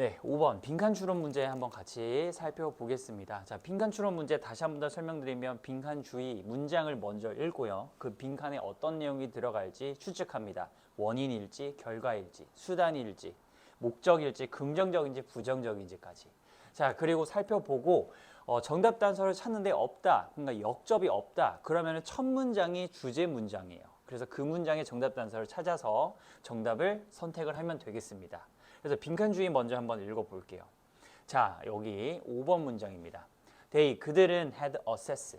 네, 5번 빈칸 추론 문제 한번 같이 살펴보겠습니다. 자, 빈칸 추론 문제 다시 한 번 더 설명드리면 빈칸 주의 문장을 먼저 읽고요. 그 빈칸에 어떤 내용이 들어갈지 추측합니다. 원인일지, 결과일지, 수단일지, 목적일지, 긍정적인지, 부정적인지까지. 자, 그리고 살펴보고 어, 정답 단서를 찾는데 없다. 그러니까 역접이 없다. 그러면 첫 문장이 주제 문장이에요. 그래서 그 문장의 정답 단서를 찾아서 정답을 선택을 하면 되겠습니다. 그래서 빈칸주의 먼저 한번 읽어볼게요. 자, 여기 5번 문장입니다. They, 그들은 had access.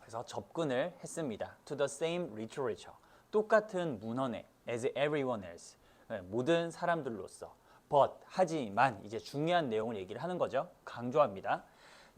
그래서 접근을 했습니다. To the same literature. 똑같은 문헌에 as everyone else. 네, 모든 사람들로서. But, 하지만 이제 중요한 내용을 얘기를 하는 거죠. 강조합니다.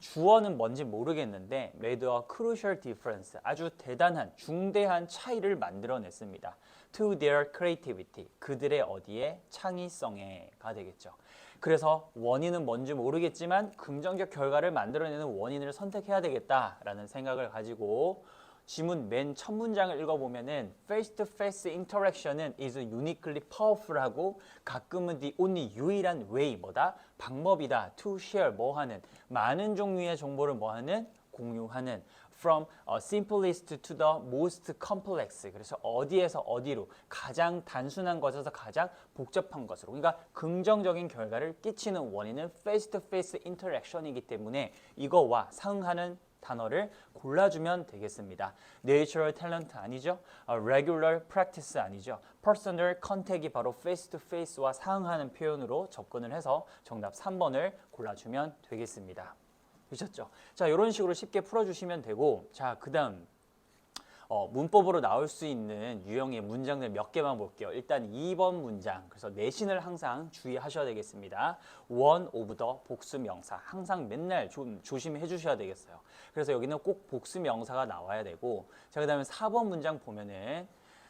주어는 뭔지 모르겠는데 made a crucial difference 아주 대단한 중대한 차이를 만들어냈습니다. to their creativity 그들의 어디에 창의성에가 되겠죠. 그래서 원인은 뭔지 모르겠지만 긍정적 결과를 만들어내는 원인을 선택해야 되겠다라는 생각을 가지고 지문 맨 첫 문장을 읽어보면은 face-to-face interaction은 is uniquely powerful하고 가끔은 the only 유일한 way 뭐다 방법이다 to share 뭐 하는 많은 종류의 정보를 뭐 하는 공유하는 from uh, simplest to the most complex 그래서 어디에서 어디로 가장 단순한 것에서 가장 복잡한 것으로 그러니까 긍정적인 결과를 끼치는 원인은 face-to-face interaction이기 때문에 이거와 상응하는 단어를 골라주면 되겠습니다. Natural talent 아니죠? 어, regular practice 아니죠? Personal contact이 바로 face to face와 상응하는 표현으로 접근을 해서 정답 3번을 골라주면 되겠습니다. 되셨죠? 자, 이런 식으로 쉽게 풀어주시면 되고 자, 그 다음 어, 문법으로 나올 수 있는 유형의 문장들 몇 개만 볼게요. 일단 2번 문장. 그래서 내신을 항상 주의하셔야 되겠습니다. one of the 복수 명사. 항상 맨날 좀 조심해 주셔야 되겠어요. 그래서 여기는 꼭 복수 명사가 나와야 되고 자, 그다음에 4번 문장 보면은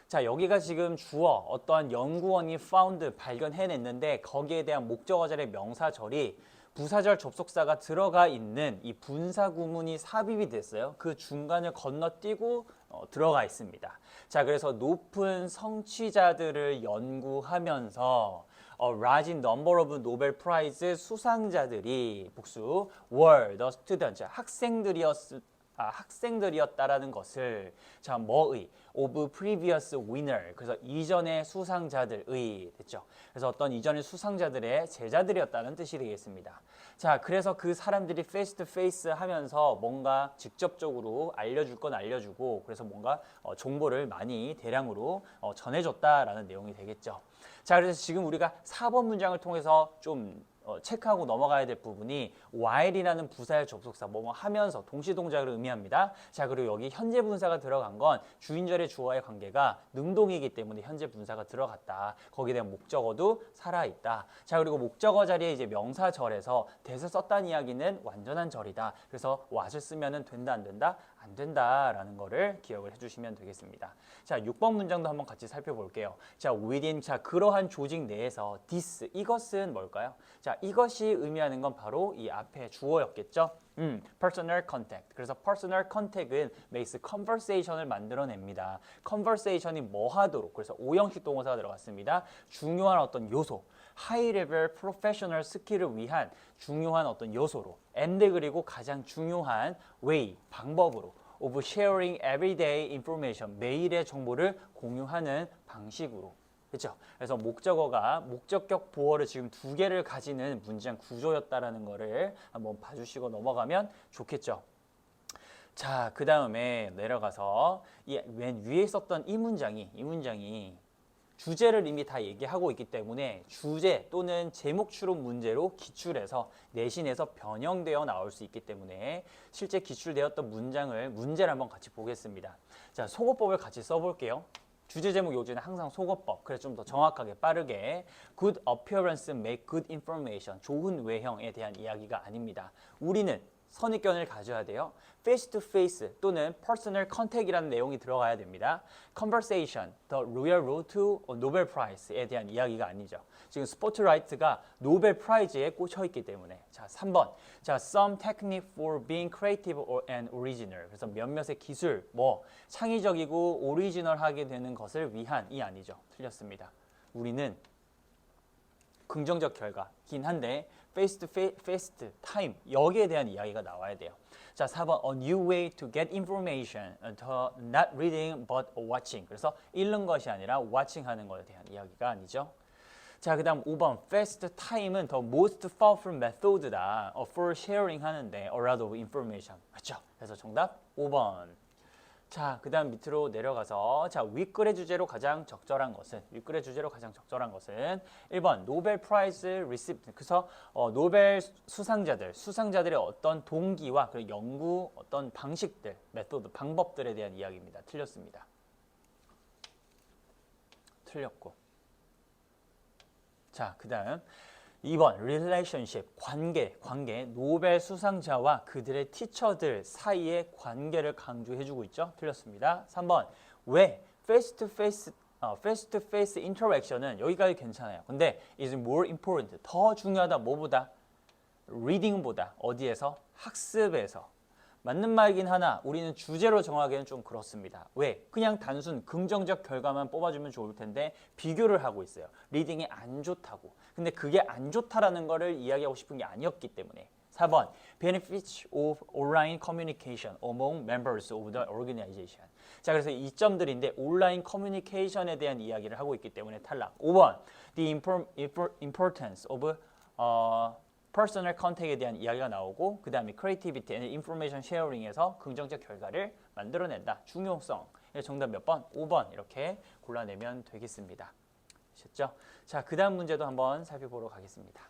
자, 여기가 지금 주어 어떠한 연구원이 found 발견해냈는데 거기에 대한 목적어 자리의 명사절이 부사절 접속사가 들어가 있는 이 분사 구문이 삽입이 됐어요. 그 중간을 건너뛰고 어, 들어가 있습니다. 자, 그래서 높은 성취자들을 연구하면서 a large number of Nobel Prize 수상자들이 복수 were the students 학생들이었 아, 학생들이었다라는 것을 자 뭐의 of previous winner 그래서 이전의 수상자들의 됐죠. 그래서 어떤 이전의 수상자들의 제자들이었다는 뜻이 되겠습니다. 자 그래서 그 사람들이 face to face 하면서 뭔가 직접적으로 알려줄 건 알려주고 그래서 뭔가 어, 정보를 많이 대량으로 어, 전해줬다라는 내용이 되겠죠. 자 그래서 지금 우리가 4번 문장을 통해서 좀 어, 체크하고 넘어가야 될 부분이 while이라는 부사의 접속사 뭐뭐 하면서 동시 동작을 의미합니다. 자 그리고 여기 현재 분사가 들어간 건 주인절의 주어의 관계가 능동이기 때문에 현재 분사가 들어갔다. 거기에 대한 목적어도 살아 있다. 자 그리고 목적어 자리에 이제 명사절에서 대서 썼다는 이야기는 완전한 절이다. 그래서 what을 쓰면 은 된다 안 된다 안 된다라는 거를 기억을 해주시면 되겠습니다. 자 6번 문장도 한번 같이 살펴볼게요. 자 within 자 그러한 조직 내에서 this 이것은 뭘까요? 자 이것이 의미하는 건 바로 이 앞에 주어였겠죠. 음, personal contact. 그래서 personal contact은 makes conversation을 만들어냅니다. conversation이 뭐 하도록. 그래서 오형식 동사가 들어갔습니다. 중요한 어떤 요소. high level professional 스킬을 위한 중요한 어떤 요소로. And 그리고 가장 중요한 way, 방법으로. of sharing everyday information. 매일의 정보를 공유하는 방식으로. 그렇죠? 그래서 목적어가 목적격 보어를 지금 두 개를 가지는 문장 구조였다라는 거를 한번 봐주시고 넘어가면 좋겠죠. 자, 그 다음에 내려가서 이 맨 위에 썼던 이 문장이 이 문장이 주제를 이미 다 얘기하고 있기 때문에 주제 또는 제목 추론 문제로 기출해서 내신에서 변형되어 나올 수 있기 때문에 실제 기출되었던 문장을 문제를 한번 같이 보겠습니다. 자, 속어법을 같이 써볼게요. 주제 제목 요지는 항상 속어법. 그래서 좀 더 정확하게 빠르게 good appearance make good information. 좋은 외형에 대한 이야기가 아닙니다. 우리는 선입견을 가져야 돼요. face to face 또는 personal contact이라는 내용이 들어가야 됩니다. conversation, the real road to Nobel Prize에 대한 이야기가 아니죠. 지금 스포트라이트가 노벨 프라이즈에 꽂혀 있기 때문에 자 3번 자 some technique for being creative and original 그래서 몇몇의 기술 뭐 창의적이고 오리지널하게 되는 것을 위한 이 아니죠. 틀렸습니다. 우리는 긍정적 결과긴 한데 face to face, face to time 여기에 대한 이야기가 나와야 돼요. 자, 4번 a new way to get information, 더 not reading but watching. 그래서 읽는 것이 아니라 watching 하는 것에 대한 이야기가 아니죠. 자, 그 다음 5번 fast time은 the most powerful method다 어, for sharing 하는데 lot of information. 맞죠? 그래서 정답 5번. 자, 그 다음 밑으로 내려가서 자, 윗글의 주제로 가장 적절한 것은 윗글의 주제로 가장 적절한 것은 1번 노벨 프라이즈 리시프트. 그래서 어, 노벨 수상자들, 수상자들의 어떤 동기와 그 연구 어떤 방식들, 메소드, 방법들에 대한 이야기입니다. 틀렸습니다. 틀렸고. 자, 그 다음 2번 relationship 관계 관계 노벨 수상자와 그들의 티처들 사이의 관계를 강조해 주고 있죠. 틀렸습니다. 3번 왜 face to face 어, face to face interaction은 여기까지 괜찮아요. 근데 is more important 더 중요하다 뭐보다 reading보다 어디에서 학습에서 맞는 말이긴 하나 우리는 주제로 정하기는 좀 그렇습니다. 왜? 그냥 단순 긍정적 결과만 뽑아주면 좋을 텐데 비교를 하고 있어요. 리딩이 안 좋다고. 근데 그게 안 좋다라는 거를 이야기하고 싶은 게 아니었기 때문에. 4번 benefits of online communication among members of the organization. 자 그래서 이 점들인데 온라인 커뮤니케이션에 대한 이야기를 하고 있기 때문에 탈락. 5번 the impor- impor- importance of 어, 퍼스널 컨택에 대한 이야기가 나오고 그 다음에 크리에이티비티 앤 인포메이션 쉐어링에서 긍정적 결과를 만들어낸다. 중요성. 정답 몇 번? 5번 이렇게 골라내면 되겠습니다. 아셨죠? 자, 그 다음 문제도 한번 살펴보러 가겠습니다.